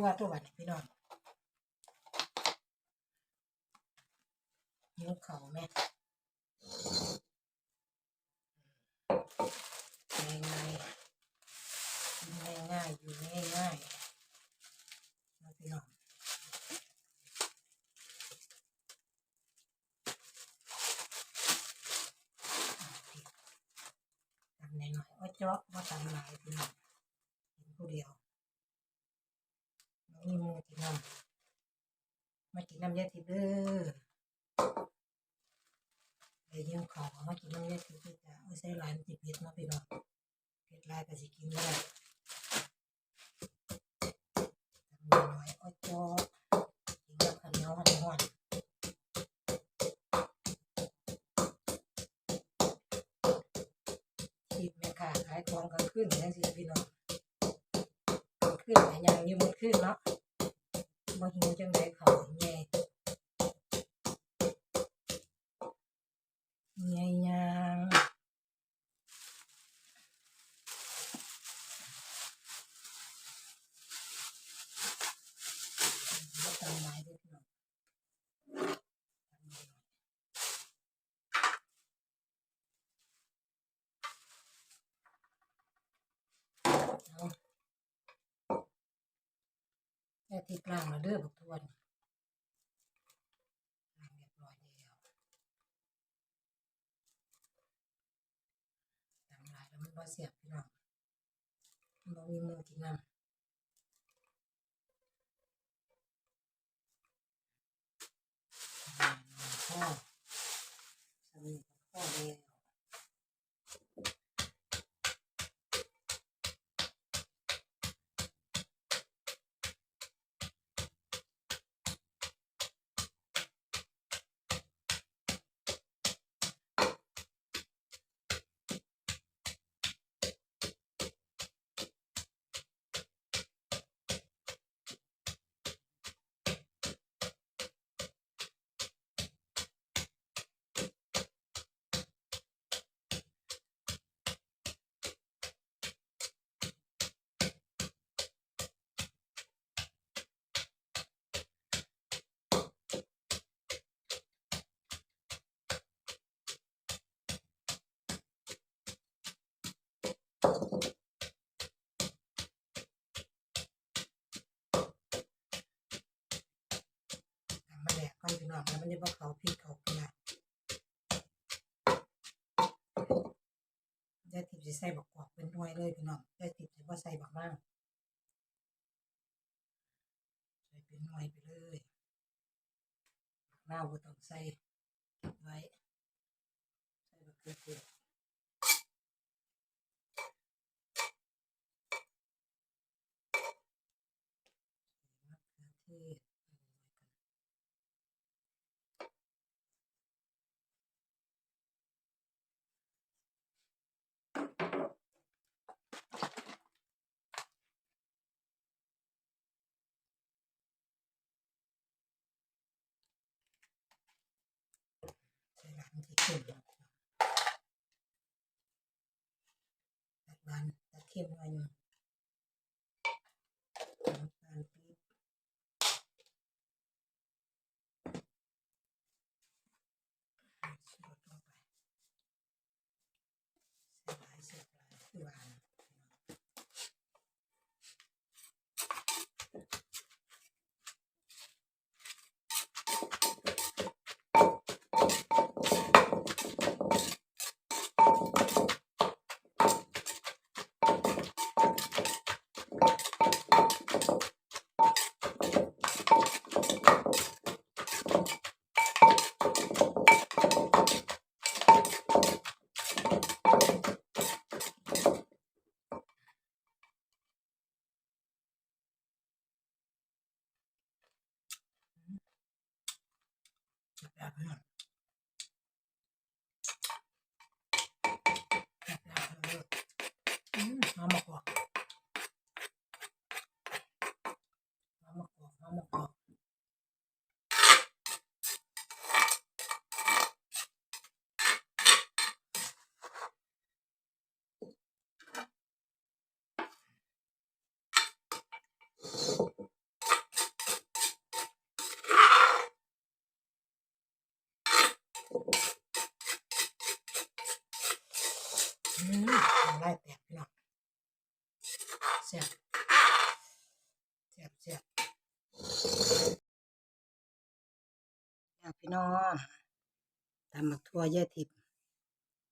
ทั่วตัวบัดพี่น้องนิ้วเขาแม่ง่ายๆกินง่ายอยู่ง่ายๆนะพี่น้องทำหน่อยๆว่าเจาะว่าทำลายพี่น้องกินผู้เดียว ไม่มีหมูกินน้ำมากินน้ำยาทิพย์เด้อไปเยี่ยมเขามากินน้ำยาทิพย์ด้วยจ้ะไม่ใช่ร้านจิบเผ็ดเนาะพี่น้องเผ็ดหลายก็สิกินได้ทำหน่อยๆว่าเจาะกินกับข้าวเหนียวห่อนๆชีพแม่ค้าขายของกลางคืนจังซี่พี่น้องขึ้นแต่ยังอยืมดขึ้นเนาะ บ่หิวจังไดเขาแย่แย่ยังบ่ตามหมายเด้อพี่น้องตามหมายหน่อยเอา แค่ที่กลางแล้วเด้อบักทวนล้างเรียบร้อยแล้วตามหลายแล้วมันบ่เสียบพี่น้องมันบ่มีมือกินน้ำพ่อสามีกับพ่อแล้ว แหลกแล้วมันจะบ่เขาพริกเขาเกลือยายทิพย์สิใส่บักกอกเป็นหน่วยเลยพี่น้องยายทิพย์สิบ่ใส่บักมากใส่เป็นหน่วยไปเลยบักนาวบ่ต้องใส่ไว้ ใส่บักเขือเทศมะเขือเทศเอาไว้ก่อน ใส่ร้านที่ เข้มหน่อยตัดหวานตัดเข้มหน่อยนึง back then. ไล่แตกเนาะเสียบเสียบเสียบพี่น้องตำหมักทั่วเยอทิพ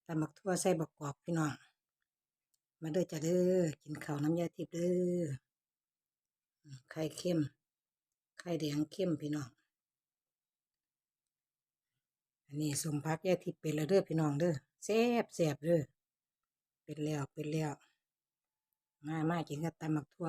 ตำหมักทั่วใส่บกกรอบพี่น้องมาเด้อจะาเด้อกินข้าวน้ำยาทิพเด้อไข่เค็มไข่แดงเข้มพี่น้อง นี่สมพักแย่ทิพย์เป็นแล้วเด้อพี่น้องเด้อแซ่บแซ่บเด้อเป็นแล้วเป็นแล้วมามากินกับตำหมักทั่ว